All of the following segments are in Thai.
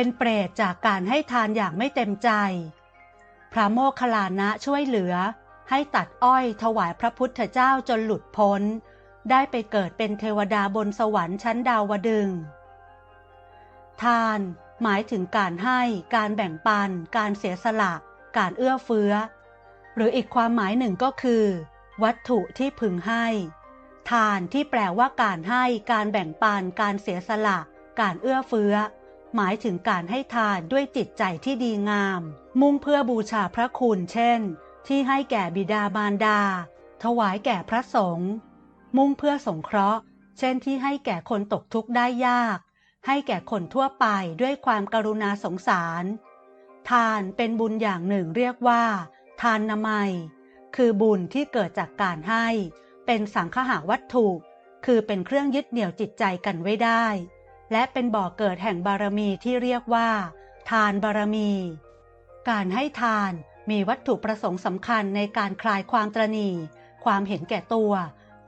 เป็นเปรตจากการให้ทานอย่างไม่เต็มใจ พระโมคคัลลานะช่วยเหลือ ให้ตัดอ้อยถวายพระพุทธเจ้าจนหลุดพ้น ได้ไปเกิดเป็นเทวดาบนสวรรค์ชั้นดาวดึง ทานหมายถึงการให้ การแบ่งปัน การเสียสละ การเอื้อเฟื้อ หรืออีกความหมายหนึ่งก็คือ วัตถุที่พึงให้ ทานที่แปลว่าการให้ การแบ่งปัน การเสียสละ การเอื้อเฟื้อ หมายถึงการให้ทานด้วยจิตใจที่ดีงาม มุ่งเพื่อบูชาพระคุณเช่น ที่ให้แก่บิดามารดา ถวายแก่พระสงฆ์มุ่งเพื่อสงเคราะห์ เช่นที่ให้แก่คนตกทุกข์ได้ยาก ให้แก่คนทั่วไปด้วยความกรุณาสงสาร ทานเป็นบุญอย่างหนึ่งเรียกว่า ทานนามัย คือบุญที่เกิดจากการให้ เป็นสังคหาวัตถุ คือเป็นเครื่องยึดเหนี่ยวจิตใจกันไว้ได้ และเป็นบ่อเกิดแห่งบารมีที่เรียกว่า ทานบารมี การให้ทานมีวัตถุประสงค์สำคัญในการคลายความตรณี ความเห็นแก่ตัว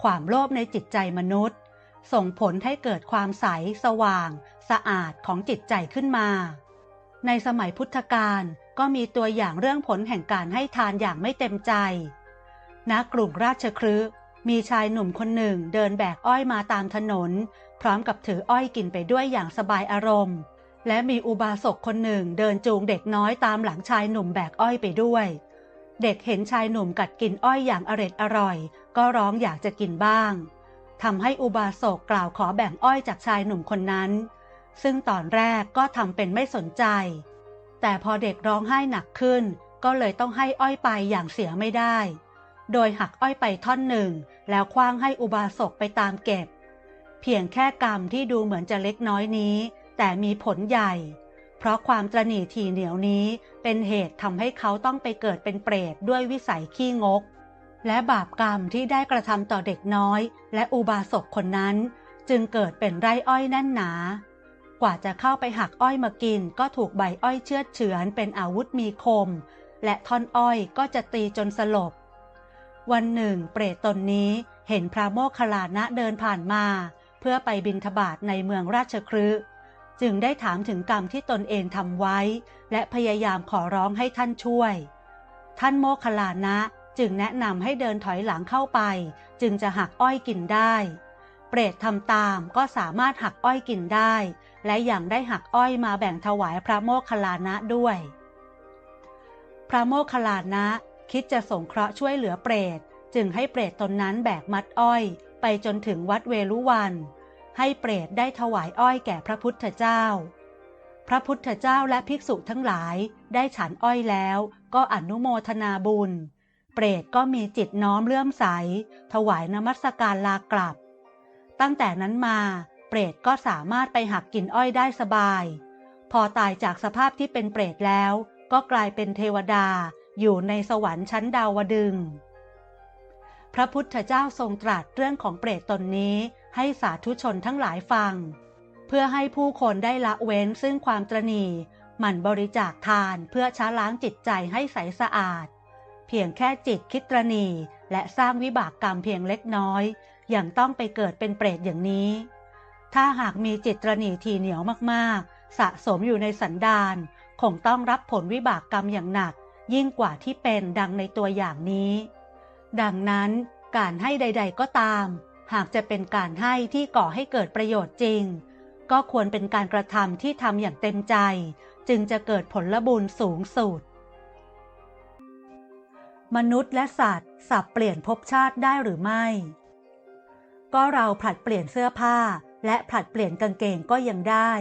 ความโลภในจิตใจมนุษย์ ส่งผลให้เกิดความใส สว่าง สะอาดของจิตใจขึ้นมา ในสมัยพุทธกาลก็มีตัวอย่างเรื่องผลแห่งการให้ทานอย่างไม่เต็มใจณกรุงราชคฤห์มีชายหนุ่มคนหนึ่งเดินแบกอ้อยมาตามถนน พร้อมกับถืออ้อยกินไปด้วยอย่างสบายอารมณ์ และมีอุบาสกคนหนึ่งเดินจูงเด็กน้อยตามหลังชายหนุ่มแบกอ้อยไปด้วย เด็กเห็นชายหนุ่มกัดกินอ้อยอย่างอร็ดอร่อย ก็ร้องอยากจะกินบ้างทำให้อุบาสกกล่าวขอแบ่งอ้อยจากชายหนุ่มคนนั้น ซึ่งตอนแรกก็ทำเป็นไม่สนใจ แต่พอเด็กร้องไห้หนักขึ้น ก็เลยต้องให้อ้อยไปอย่างเสียไม่ได้ โดยหักอ้อยไปท่อนหนึ่ง แล้วคว้างให้อุบาสกไปตามเก็บ เพียงแค่กรรมที่ดูเหมือนจะเล็กน้อยนี้ แต่มีผลใหญ่ เพราะความตรณีทีเหนียวนี้เป็นเหตุทำให้เขาต้องไปเกิดเป็นเปรตด้วยวิสัยขี้งก และบาปกรรมที่ได้กระทำต่อเด็กน้อย และอุบาสกคนนั้น จึงเกิดเป็นไร่อ้อยแน่นหนา กว่าจะเข้าไปหักอ้อยมากิน ก็ถูกใบอ้อยเชือดเฉือนเป็นอาวุธมีคม และท่อนอ้อยก็จะตีจนสลบ วันหนึ่ง เปรตตนนี้เห็นพระโมคคัลลานะเดินผ่านมา เพื่อไปบินทบาทในเมืองราชคฤห์จึงได้ถามถึงกรรมที่ตนเองทำไว้ และพยายามขอร้องให้ท่านช่วย ท่านโมคลานะจึงแนะนำให้เดินถอยหลังเข้าไป จึงจะหักอ้อยกินได้ เปรตทำตามก็สามารถหักอ้อยกินได้ และยังได้หักอ้อยมาแบ่งถวายพระโมคคลานะด้วย พระโมคคลานะคิดจะสงเคราะห์ช่วยเหลือเปรต จึงให้เปรตตนนั้นแบกมัดอ้อย ไปจนถึงวัดเวลุวัน ให้เปรตได้ถวายอ้อยแก่พระพุทธเจ้า พระพุทธเจ้าและภิกษุทั้งหลายได้ฉันอ้อยแล้วก็อนุโมทนาบุญ เปรตก็มีจิตน้อมเลื่อมใส ถวายนมัสการลากลับ ตั้งแต่นั้นมาเปรตก็สามารถไปหักกินอ้อยได้สบาย พอตายจากสภาพที่เป็นเปรตแล้ว ก็กลายเป็นเทวดาอยู่ในสวรรค์ชั้นดาวดึง พระพุทธเจ้าทรงตรัสเรื่องของเปรตตนนี้ให้สาธุชนทั้งหลายฟัง เพื่อให้ผู้คนได้ละเว้นซึ่งความตรณีหมั่นบริจาคทานเพื่อช้าล้างจิตใจให้ใสสะอาด เพียงแค่จิตคิดตรณีและสร้างวิบากกรรมเพียงเล็กน้อย อยังต้องไปเกิดเป็นเปรตอย่างนี้ ถ้าหากมีจิตตรณีทีเหนียวมากๆ สะสมอยู่ในสันดานคงต้องรับผลวิบากกรรมอย่างหนัก ยิ่งกว่าที่เป็นดังในตัวอย่างนี้ ดังนั้นการให้ใด ๆ ก็ตาม หากจะเป็นการให้ที่ก่อให้เกิดประโยชน์จริง ก็ควรเป็นการกระทำที่ทำอย่างเต็มใจ จึงจะเกิดผลบุญสูงสุด มนุษย์และสัตว์สับเปลี่ยนภพชาติได้หรือไม่ ก็เราผลัดเปลี่ยนเสื้อผ้า และผลัดเปลี่ยนกางเกงก็ยังได้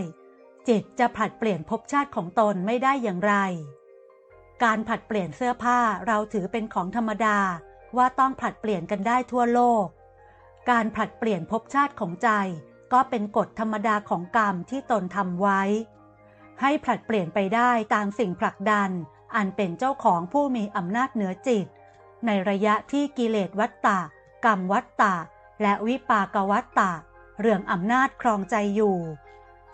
จิตจะผลัดเปลี่ยนภพชาติของตนไม่ได้อย่างไร การผลัดเปลี่ยนเสื้อผ้าเราถือเป็นของธรรมดา ว่าต้องผลัดเปลี่ยนกันได้ทั่วโลก การผลัดเปลี่ยนภพชาติของใจ ก็เป็นกฎธรรมดาของกรรมที่ตนทำไว้ ให้ผลัดเปลี่ยนไปได้ตามสิ่งผลักดัน อันเป็นเจ้าของผู้มีอำนาจเหนือจิต ในระยะที่กิเลสวัตตะ กรรมวัตตะ และวิปากวัตตะ เรื่องอำนาจครองใจอยู่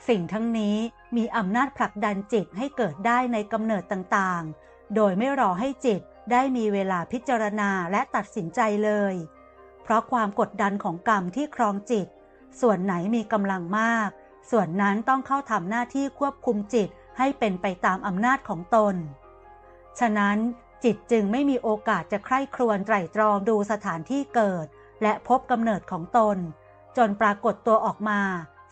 สิ่งทั้งนี้มีอำนาจผลักดันจิตให้เกิดได้ในกำเนิดต่างๆ โดยไม่รอให้จิต ได้มีเวลาพิจารณาและตัดสินใจเลย เพราะความกดดันของกรรมที่ครองจิต ส่วนไหนมีกำลังมาก ส่วนนั้นต้องเข้าทำหน้าที่ควบคุมจิตให้เป็นไปตามอำนาจของตน ฉะนั้นจิตจึงไม่มีโอกาสจะใคร่ครวญไตร่ตรองดูสถานที่เกิด และพบกำเนิดของตน จนปรากฏตัวออกมา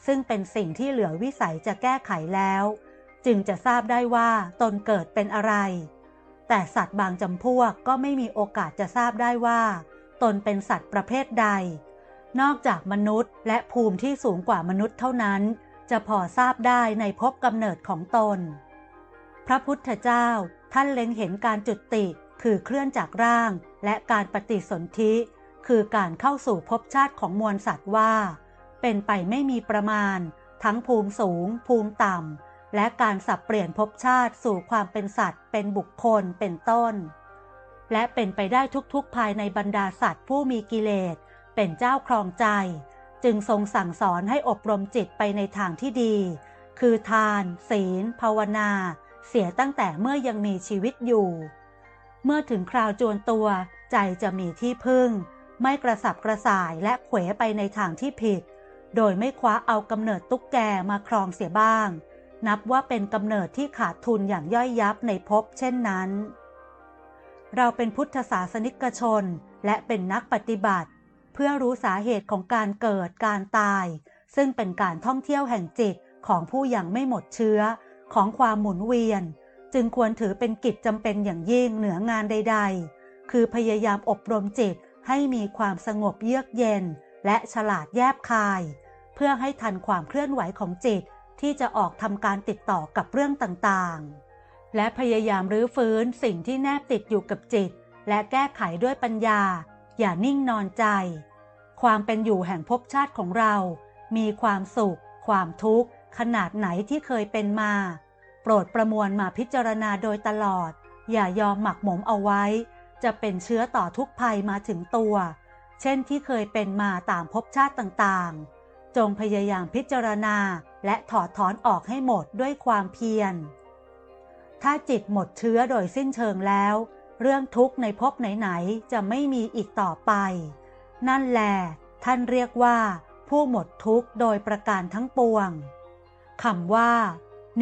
ซึ่งเป็นสิ่งที่เหลือวิสัยจะแก้ไขแล้ว จึงจะทราบได้ว่าตนเกิดเป็นอะไร แต่สัตว์บางจำพวกก็ไม่มีโอกาสจะทราบได้ว่า ตนเป็นสัตว์ประเภทใด นอกจากมนุษย์ และภูมิที่สูงกว่ามนุษย์เท่านั้น จะพอทราบได้ในภพกำเนิดของตน พระพุทธเจ้าท่านเล็งเห็นการจุติคือเคลื่อนจากร่าง และการปฏิสนธิคือการเข้าสู่ภพชาติของมวลสัตว์ว่า เป็นไปไม่มีประมาณ ทั้งภูมิสูง ภูมิต่ำ และการสับเปลี่ยนภพชาติสู่ความเป็นสัตว์ เป็นบุคคล เป็นต้น และเป็นไปได้ทุกๆภายในบรรดาสัตว์ผู้มีกิเลส เป็นเจ้าครองใจ จึงทรงสั่งสอนให้อบรมจิตไปในทางที่ดี คือทาน ศีล ภาวนา เสียตั้งแต่เมื่อยังมีชีวิตอยู่ เมื่อถึงคราวจวนตัว ใจจะมีที่พึ่ง ไม่กระสับกระส่ายและเขวไปในทางที่ผิด โดยไม่คว้าเอากำเนิดตุ๊กแกมาครองเสียบ้าง นับว่าเป็นกำเนิดที่ขาดทุนอย่างย่อยยับในภพเช่นนั้น เราเป็นพุทธศาสนิกชนและเป็นนักปฏิบัติ เพื่อรู้สาเหตุของการเกิดการตาย ซึ่งเป็นการท่องเที่ยวแห่งจิตของผู้ยังไม่หมดเชื้อของความหมุนเวียน จึงควรถือเป็นกิจจำเป็นอย่างยิ่งเหนืองานใด ๆ คือพยายามอบรมจิตให้มีความสงบเยือกเย็น และฉลาดแยบคาย เพื่อให้ทันความเคลื่อนไหวของจิต ที่จะออกทำการติดต่อกับเรื่องต่างๆ และพยายามรื้อฟื้นสิ่งที่แนบติดอยู่กับจิต และแก้ไขด้วยปัญญา อย่านิ่งนอนใจ ความเป็นอยู่แห่งภพชาติของเรา มีความสุข ความทุกข์ ขนาดไหนที่เคยเป็นมา โปรดประมวลมาพิจารณาโดยตลอด อย่ายอมหมักหมมเอาไว้ จะเป็นเชื้อต่อทุกภัยมาถึงตัว เช่นที่เคยเป็นมาตามภพชาติต่างๆ จงพยายามพิจารณาและถอดถอนออกให้หมดด้วยความเพียร ถ้าจิตหมดเชื้อโดยสิ้นเชิงแล้ว เรื่องทุกข์ในภพไหนๆจะไม่มีอีกต่อไป นั่นแหละท่านเรียกว่า ผู้หมดทุกข์โดยประการทั้งปวงคำว่า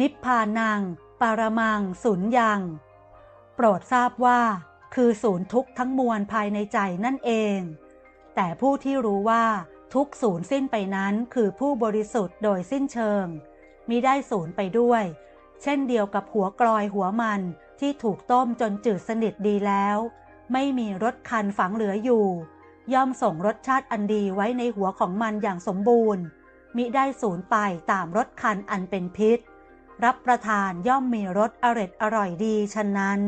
นิพพานัง ปารมังสุญยัง โปรดทราบว่า คือศูนย์ทุกข์ทั้งมวลภายในใจนั่นเอง แต่ผู้ที่รู้ว่า ทุกศูนย์สิ้นไปนั้นคือผู้บริสุทธิ์โดยสิ้นเชิงมิได้ศูนย์ไปด้วย เช่นเดียวกับหัวกลอยหัวมันที่ถูกต้มจนจืดสนิทดีแล้ว ไม่มีรสคันฝังเหลืออยู่ ย่อมส่งรสชาติอันดีไว้ในหัวของมันอย่างสมบูรณ์ มิได้สูญไปตามรสคันอันเป็นพิษ รับประทานย่อมมีรสอร็ดอร่อยดีฉะนั้น